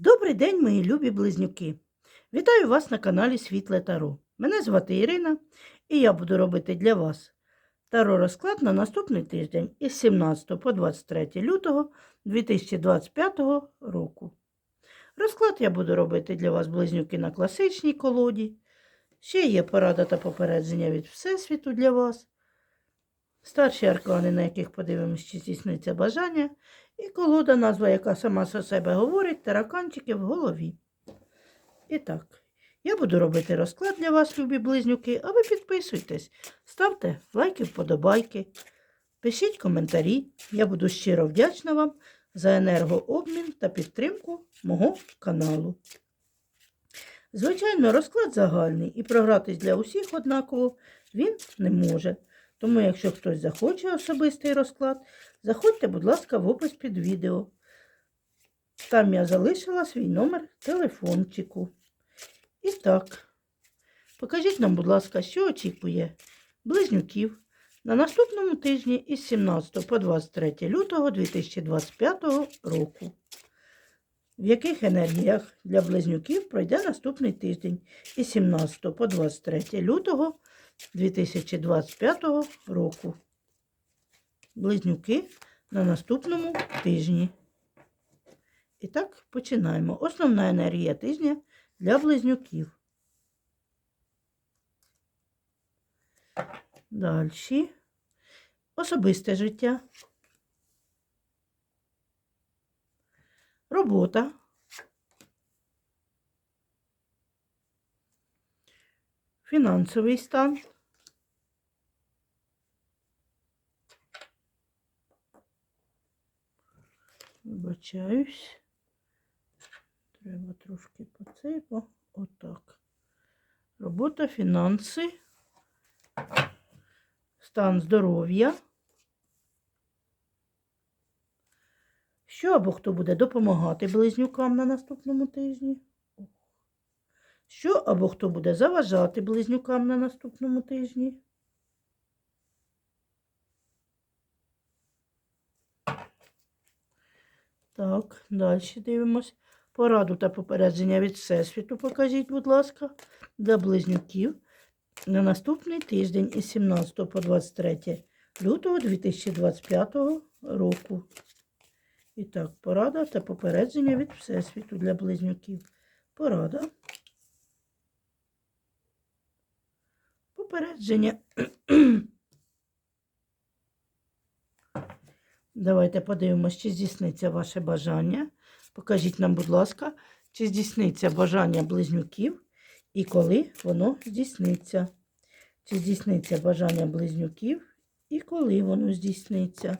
Добрий день, мої любі близнюки! Вітаю вас на каналі Світле Таро. Мене звати Ірина, і я буду робити для вас таро розклад на наступний тиждень із 17 по 23 лютого 2025 року. Розклад я буду робити для вас, близнюки, на класичній колоді. Ще є порада та попередження від Всесвіту для вас. Старші аркани, на яких подивимось, чи здійсниться бажання, і колода, назва, яка сама за себе говорить, тараканчики в голові. І так, я буду робити розклад для вас, любі близнюки, а ви підписуйтесь, ставте лайки, вподобайки, пишіть коментарі. Я буду щиро вдячна вам за енергообмін та підтримку мого каналу. Звичайно, розклад загальний і програтись для усіх однаково він не може. Тому, якщо хтось захоче особистий розклад, заходьте, будь ласка, в опис під відео. Там я залишила свій номер телефончику. І так, покажіть нам, будь ласка, що очікує близнюків на наступному тижні із 17 по 23 лютого 2025 року. В яких енергіях для близнюків пройде наступний тиждень із 17 по 23 лютого 2025 року. Близнюки на наступному тижні. І так, починаємо. Основна енергія тижня для близнюків. Далі. Особисте життя. Робота. Фінансовий стан. Вибачаюсь. Треба трошки по цей, бо отак. Робота, фінанси, стан здоров'я. Що або хто буде допомагати близнюкам на наступному тижні? Що або хто буде заважати близнюкам на наступному тижні? Так, далі дивимось. Пораду та попередження від Всесвіту покажіть, будь ласка, для близнюків на наступний тиждень із 17 по 23 лютого 2025 року. І так, порада та попередження від Всесвіту для близнюків. Порада. Попередження. Давайте подивимось, чи здійсниться ваше бажання. Покажіть нам, будь ласка, чи здійсниться бажання близнюків і коли воно здійсниться. Чи здійсниться бажання близнюків і коли воно здійсниться.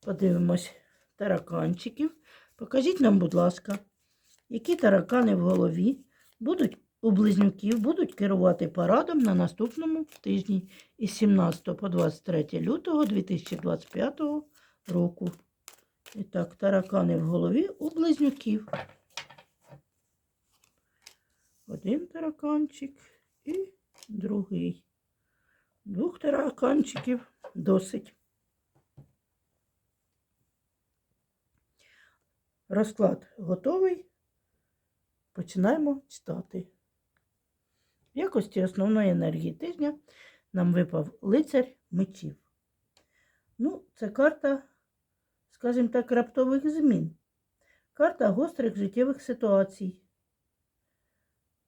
Подивимось тараканчиків. Покажіть нам, будь ласка, які таракани в голові будуть у близнюків будуть керувати парадом на наступному тижні із 17 по 23 лютого 2025 року. І так, таракани в голові у близнюків. Один тараканчик і другий. Двох тараканчиків досить. Розклад готовий. Починаємо читати. Якості основної енергії тижня нам випав лицар мечів. Ну, це карта, скажімо так, раптових змін. Карта гострих життєвих ситуацій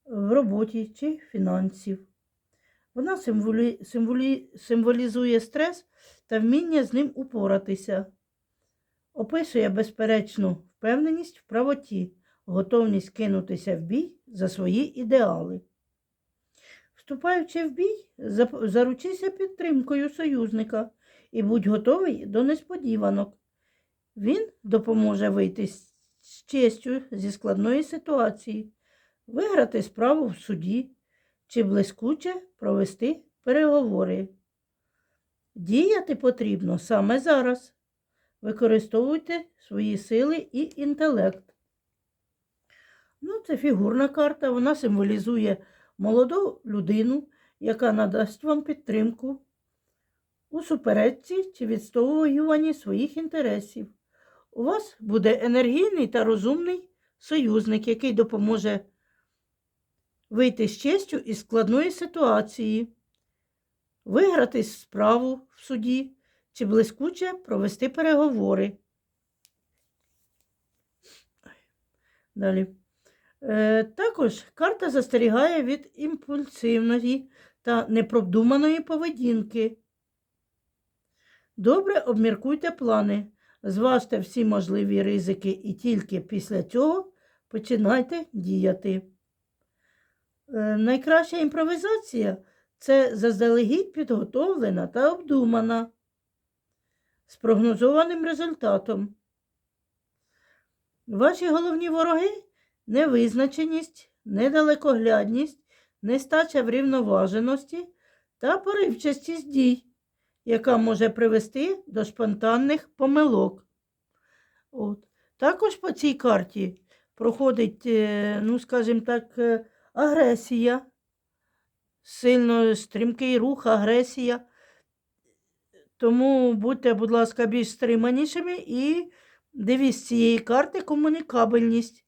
в роботі чи фінансів. Вона символі... Символі... символізує стрес та вміння з ним упоратися, описує безперечну впевненість в правоті, готовність кинутися в бій за свої ідеали. Вступаючи в бій, заручися підтримкою союзника і будь готовий до несподіванок. Він допоможе вийти з честю зі складної ситуації, виграти справу в суді чи блискуче провести переговори. Діяти потрібно саме зараз. Використовуйте свої сили і інтелект. Ну, Це фігурна карта, вона символізує молоду людину, яка надасть вам підтримку у суперечці чи відстоюванні своїх інтересів. У вас буде енергійний та розумний союзник, який допоможе вийти з честю із складної ситуації, виграти справу в суді чи блискуче провести переговори. Далі. Е, також карта застерігає від імпульсивної та непродуманої поведінки. Добре обміркуйте плани, зважте всі можливі ризики і тільки після цього починайте діяти. Е, найкраща імпровізація це заздалегідь підготовлена та обдумана з прогнозованим результатом. Ваші головні вороги невизначеність, недалекоглядність, нестача врівноваженості та поривчастість дій, яка може привести до спонтанних помилок. От. Також по цій карті проходить, е, ну, скажімо так, е, агресія, сильно стрімкий рух, агресія. Тому будьте, будь ласка, більш стриманішими і дивіться цієї карти комунікабельність.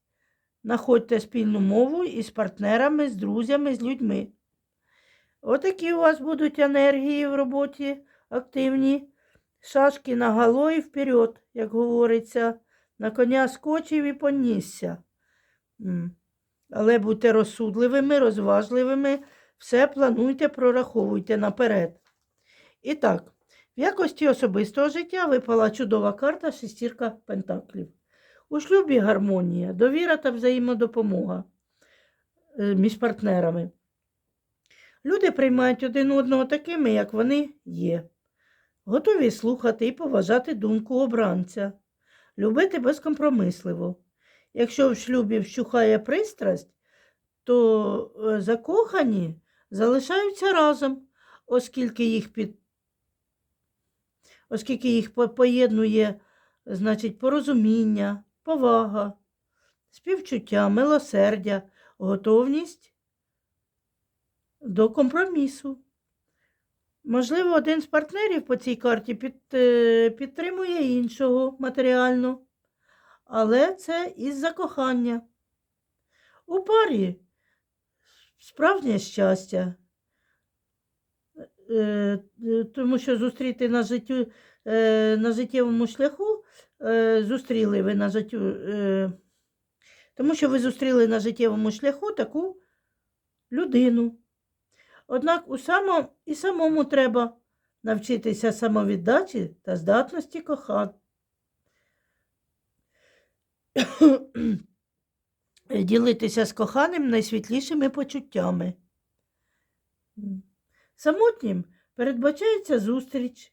Находьте спільну мову із партнерами, з друзями, з людьми. Отакі у вас будуть енергії в роботі активні. Шашки на гало і вперед, як говориться, на коня скочив і понісся. Але будьте розсудливими, розважливими, все плануйте, прораховуйте наперед. І так, в якості особистого життя випала чудова карта шестірка пентаклів. У шлюбі гармонія, довіра та взаємодопомога е, між партнерами. Люди приймають один одного такими, як вони є. Готові слухати і поважати думку обранця, любити безкомпромисливо. Якщо в шлюбі вщухає пристрасть, то е, закохані залишаються разом, оскільки їх під... оскільки їх поєднує значить, порозуміння, повага, співчуття, милосердя, готовність до компромісу. Можливо, один з партнерів по цій карті під, е, підтримує іншого матеріально, але це із-за кохання. У парі справжнє щастя, Е, е, тому що зустріти на, життю, на життєвому шляху, е, зустріли ви на життю, е, тому що ви зустріли на життєвому шляху таку людину. Однак у само, і самому треба навчитися самовіддачі та здатності кохати. Ділитися з коханим найсвітлішими почуттями. Самотнім передбачається зустріч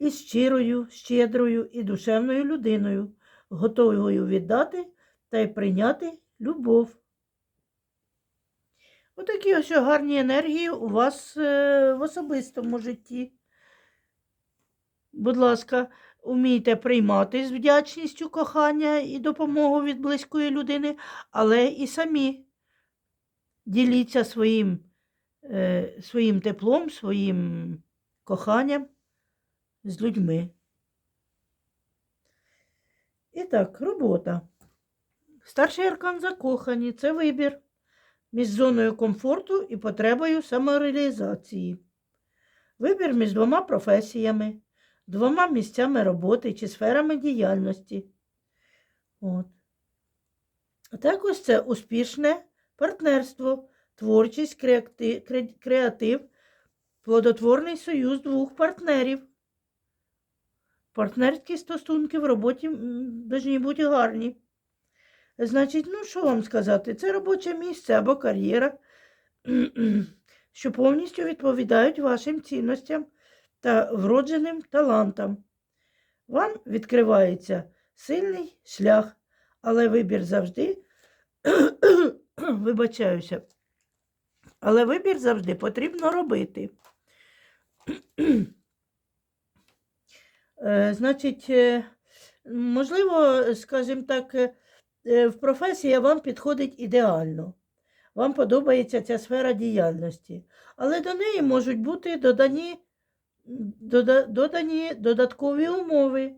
із щирою, щедрою і душевною людиною, готовою віддати та й прийняти любов. Отакі ось гарні енергії у вас е, в особистому житті. Будь ласка, умійте приймати з вдячністю кохання і допомогу від близької людини, але і самі діліться своїм, е, своїм теплом, своїм коханням з людьми. І так, робота. Старший аркан закохані це вибір між зоною комфорту і потребою самореалізації. Вибір між двома професіями, двома місцями роботи чи сферами діяльності. От. Також це успішне партнерство, творчість, креатив, плодотворний союз двох партнерів. Партнерські стосунки в роботі повинні бути гарні. Значить, ну що вам сказати, це робоче місце або кар'єра, що повністю відповідають вашим цінностям та вродженим талантам. Вам відкривається сильний шлях, але вибір завжди, вибачаюся, але вибір завжди потрібно робити. Е, Значить, е, можливо, скажімо так, е, в професія вам підходить ідеально. Вам подобається ця сфера діяльності, але до неї можуть бути додані дода- додані додаткові умови,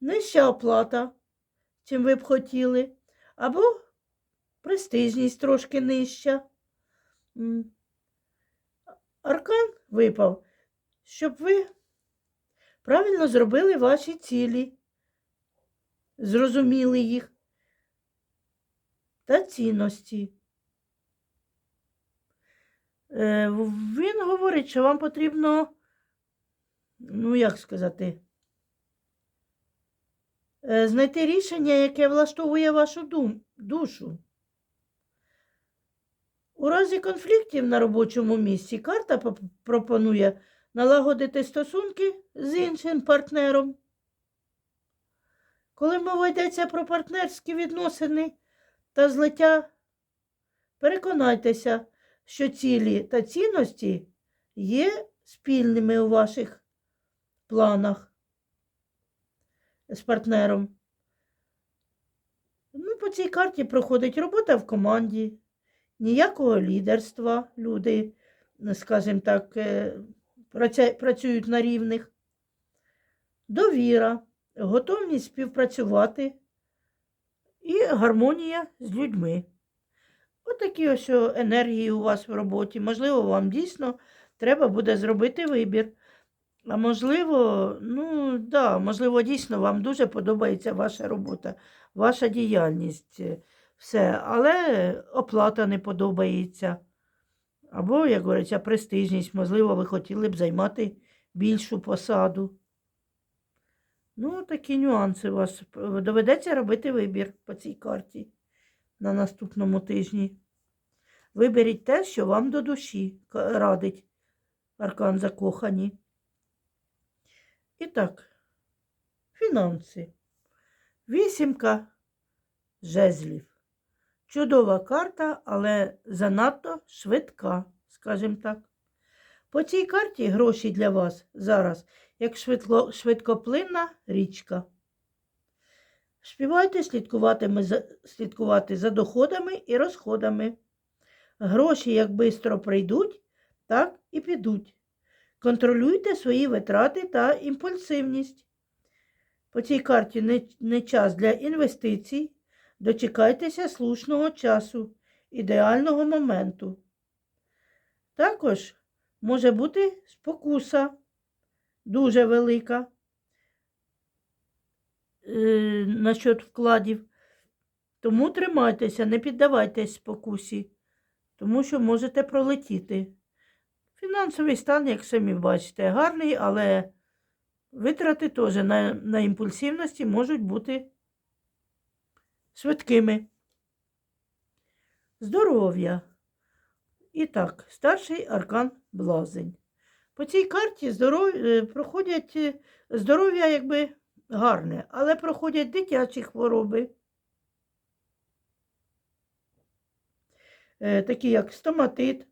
нижча оплата, чим ви б хотіли, або престижність трошки нижча. Аркан випав, щоб ви правильно зробили ваші цілі, зрозуміли їх та цінності. Е, Він говорить, що вам потрібно, ну як сказати, е, знайти рішення, яке влаштовує вашу душу. У разі конфліктів на робочому місці карта пропонує налагодити стосунки з іншим партнером. Коли мова йдеться про партнерські відносини та злиття, переконайтеся, що цілі та цінності є спільними у ваших планах з партнером. Ну, по цій карті проходить робота в команді, ніякого лідерства. Люди, скажімо так, е, працюють на рівних. Довіра, готовність співпрацювати і гармонія з людьми. Отакі ось енергії у вас в роботі. Можливо, вам дійсно треба буде зробити вибір. А можливо, ну да, можливо, дійсно вам дуже подобається ваша робота, ваша діяльність, е, все, але оплата не подобається. Або, як говориться, престижність, можливо, ви хотіли б займати більшу посаду. Ну, такі нюанси у вас. Доведеться робити вибір по цій карті на наступному тижні. Виберіть те, що вам до душі радить аркан закохані. І так, фінанси. Вісімка жезлів. Чудова карта, але занадто швидка, скажімо так. По цій карті гроші для вас зараз як швидко, швидкоплинна річка. Співайте слідкувати за, слідкувати за доходами і розходами. Гроші як бистро прийдуть, так і підуть. Контролюйте свої витрати та імпульсивність. По цій карті не, не час для інвестицій. Дочекайтеся слушного часу, ідеального моменту. Також може бути спокуса дуже велика е, насчет вкладів. Тому тримайтеся, не піддавайтесь спокусі, тому що можете пролетіти. Фінансовий стан, як самі бачите, гарний, але витрати теж на, на імпульсивності можуть бути швидкими. Здоров'я. І так, старший аркан блазень. По цій карті здоров... е, проходять е, здоров'я якби гарне, але проходять дитячі хвороби, е, такі як стоматит,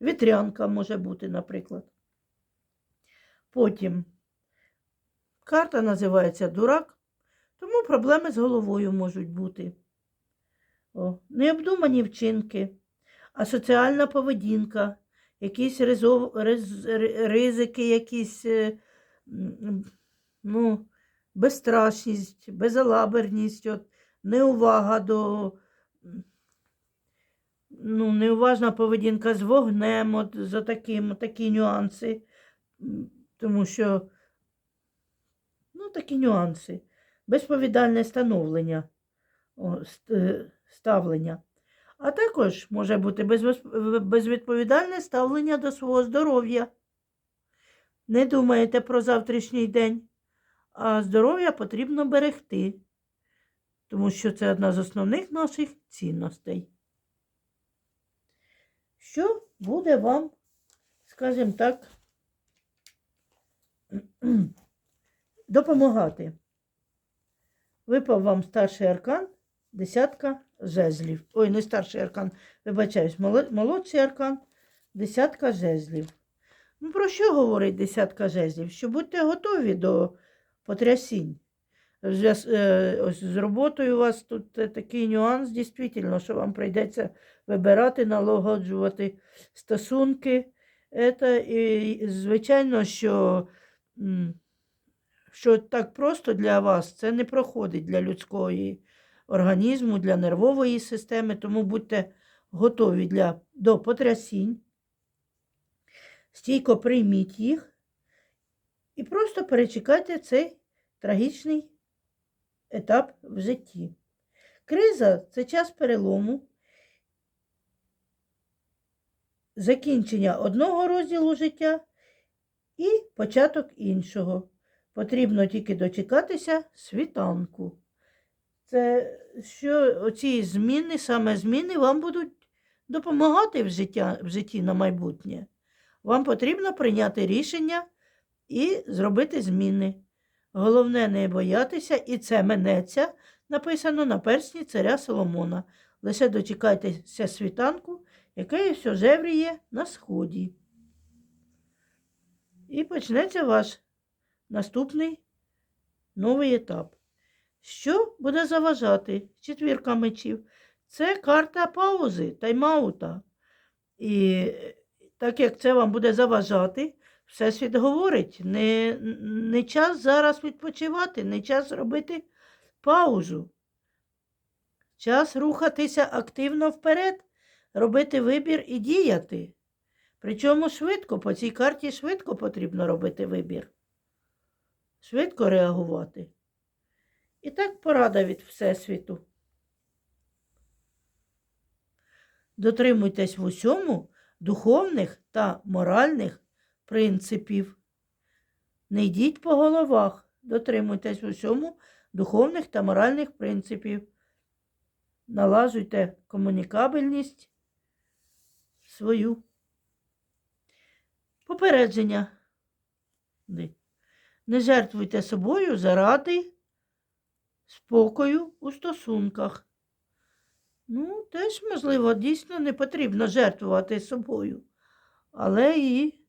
вітрянка може бути, наприклад. Потім карта називається дурак, тому проблеми з головою можуть бути. О, необдумані вчинки, асоціальна поведінка, якісь ризов, riz, ризики, якісь е, ну, безстрашність, безалаберність, от, неувага до ну, неуважна поведінка з вогнем, от, за таким, такі нюанси. Тому що ну, такі нюанси. Безповідальне становлення, е, ставлення. А також може бути безвідповідальне ставлення до свого здоров'я. Не думаєте про завтрашній день, а здоров'я потрібно берегти, тому що це одна з основних наших цінностей. Що буде вам, скажімо так, допомагати? Випав вам старший аркан, десятка жезлів. Ой, не старший аркан, вибачаюсь, молодший аркан, десятка жезлів. Ну, про що говорить десятка жезлів? Що будьте готові до потрясінь. Е, Ось з роботою у вас тут такий нюанс, дійсно, що вам прийдеться вибирати, налагоджувати стосунки, Це, і, звичайно, що, що так просто для вас це не проходить для людського організму, для нервової системи, тому будьте готові для, до потрясінь. Стійко прийміть їх і просто перечекайте цей трагічний етап в житті. Криза це час перелому, закінчення одного розділу життя і початок іншого. Потрібно тільки дочекатися світанку. Це що оці зміни, саме зміни вам будуть допомагати в, життя, в житті на майбутнє. Вам потрібно прийняти рішення і зробити зміни. Головне не боятися, і це минеться, написано на персні царя Соломона. Лише дочекайтеся світанку, який все жевріє на сході. І почнеться ваш наступний новий етап. Що буде заважати четвірка мечів? Це карта паузи, тайм-аута. І так як це вам буде заважати, Всесвіт говорить, не, не час зараз відпочивати, не час робити паузу. Час рухатися активно вперед, робити вибір і діяти. Причому швидко, по цій карті швидко потрібно робити вибір. Швидко реагувати. І так порада від Всесвіту. Дотримуйтесь в усьому духовних та моральних принципів. Не йдіть по головах, дотримуйтесь в усьому духовних та моральних принципів. Налажуйте комунікабельність свою. Попередження. Не жертвуйте собою заради спокою у стосунках. Ну, теж, можливо, дійсно не потрібно жертвувати собою, але і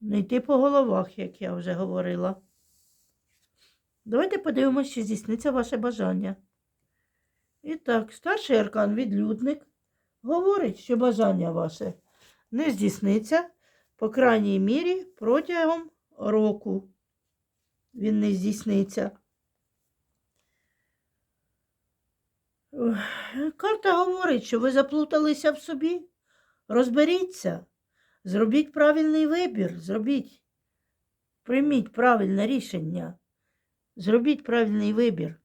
не йти по головах, як я вже говорила. Давайте подивимося, чи здійсниться ваше бажання. І так, старший аркан відлюдник говорить, що бажання ваше не здійсниться, по крайній мірі, протягом року. Він не здійсниться. Карта говорить, що ви заплуталися в собі. Розберіться, зробіть правильний вибір, зробіть, прийміть правильне рішення, зробіть правильний вибір.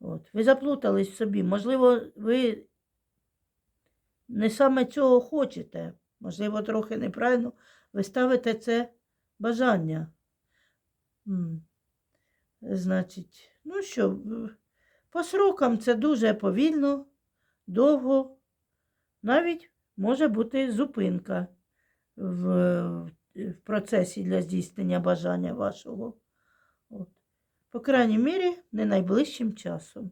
От. Ви заплутались в собі. Можливо, ви не саме цього хочете. Можливо, трохи неправильно ви ставите це бажання. Значить, ну що, по срокам це дуже повільно, довго, навіть може бути зупинка в, в процесі для здійснення бажання вашого. От. По крайній мірі, не найближчим часом.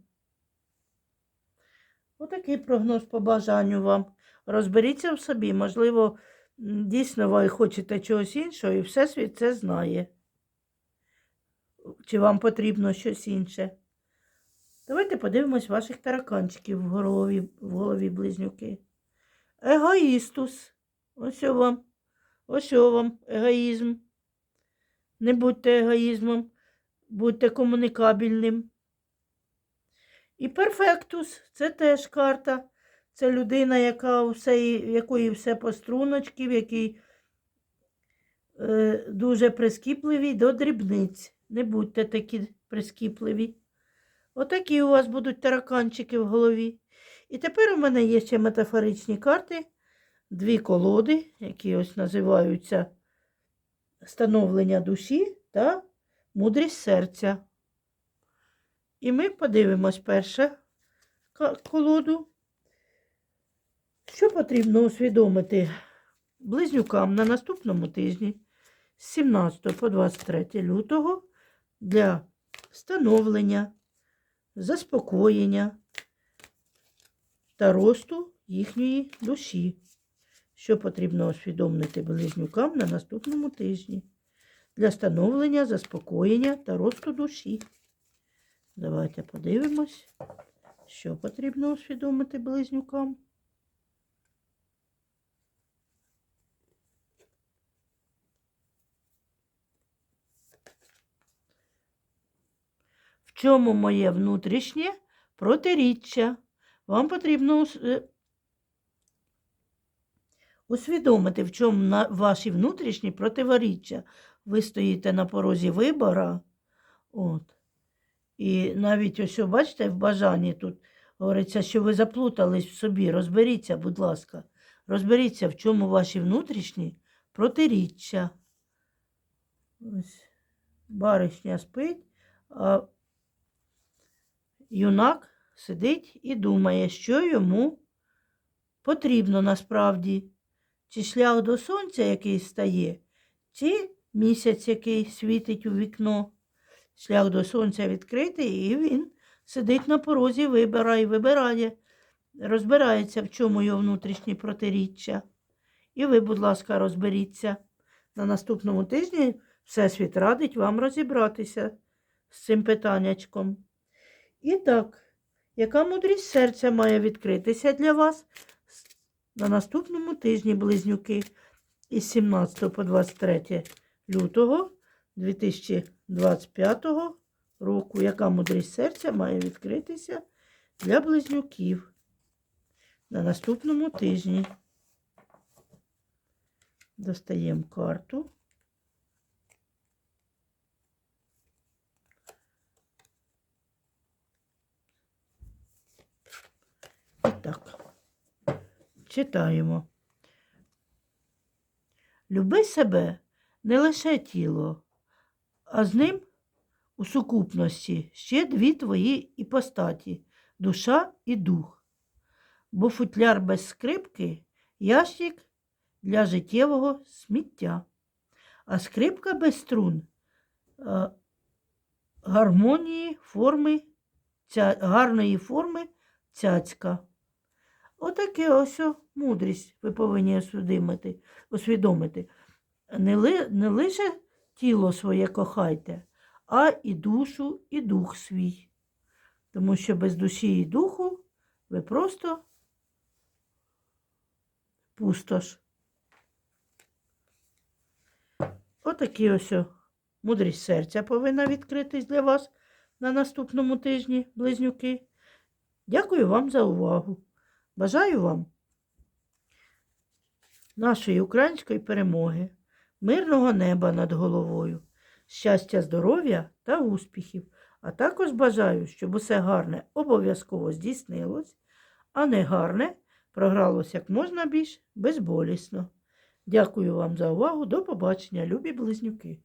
Отакий прогноз по бажанню вам. Розберіться в собі, можливо, дійсно ви хочете чогось іншого, і Всесвіт це знає. Чи вам потрібно щось інше? Давайте подивимось ваших тараканчиків в голові, в голові близнюки. Егоїстус. Ось вам. Ось вам егоїзм. Не будьте егоїзмом, будьте комунікабельним. І перфектус це теж карта. Це людина, яка все, якої все по струночки, в якій е, дуже прискіпливі до дрібниць. Не будьте такі прискіпливі. Отакі у вас будуть тараканчики в голові. І тепер у мене є ще метафоричні карти, дві колоди, які ось називаються становлення душі та мудрість серця. І ми подивимось перше колоду. Що потрібно усвідомити близнюкам на наступному тижні з 17 по 23 лютого для становлення, заспокоєння та росту їхньої душі. Що потрібно усвідомити близнюкам на наступному тижні для становлення, заспокоєння та росту душі. Давайте подивимось, що потрібно усвідомити близнюкам. Чому моє внутрішнє протиріччя? Вам потрібно е, усвідомити, в чому ваші внутрішні противоріччя. Ви стоїте на порозі вибора. От. І навіть ось, бачите, в бажанні тут говориться, що ви заплутались в собі. Розберіться, будь ласка. Розберіться, в чому ваші внутрішні протиріччя. Ось баришня спить, а юнак сидить і думає, що йому потрібно насправді. Чи шлях до сонця, який стає, чи місяць, який світить у вікно. Шлях до сонця відкритий, і він сидить на порозі, вибирає, вибирає, розбирається, в чому його внутрішні протиріччя. І ви, будь ласка, розберіться. На наступному тижні Всесвіт радить вам розібратися з цим питаннячком. І так, яка мудрість серця має відкритися для вас на наступному тижні близнюки із 17 по 23 лютого 2025 року. Яка мудрість серця має відкритися для близнюків на наступному тижні? Достаємо карту. І так, читаємо. Люби себе не лише тіло, а з ним у сукупності ще дві твої іпостаті душа і дух. Бо футляр без скрипки ящик для життєвого сміття, а скрипка без струн гармонії форми, ця, гарної форми цяцька. Отаке ось мудрість ви повинні усвідомити. усвідомити. Не, ли, не лише тіло своє кохайте, а і душу, і дух свій. Тому що без душі і духу ви просто пустош. Отакі ось мудрість серця повинна відкритись для вас на наступному тижні, близнюки. Дякую вам за увагу. Бажаю вам нашої української перемоги, мирного неба над головою, щастя, здоров'я та успіхів. А також бажаю, щоб усе гарне обов'язково здійснилось, а не гарне програлось як можна більш безболісно. Дякую вам за увагу. До побачення, любі близнюки!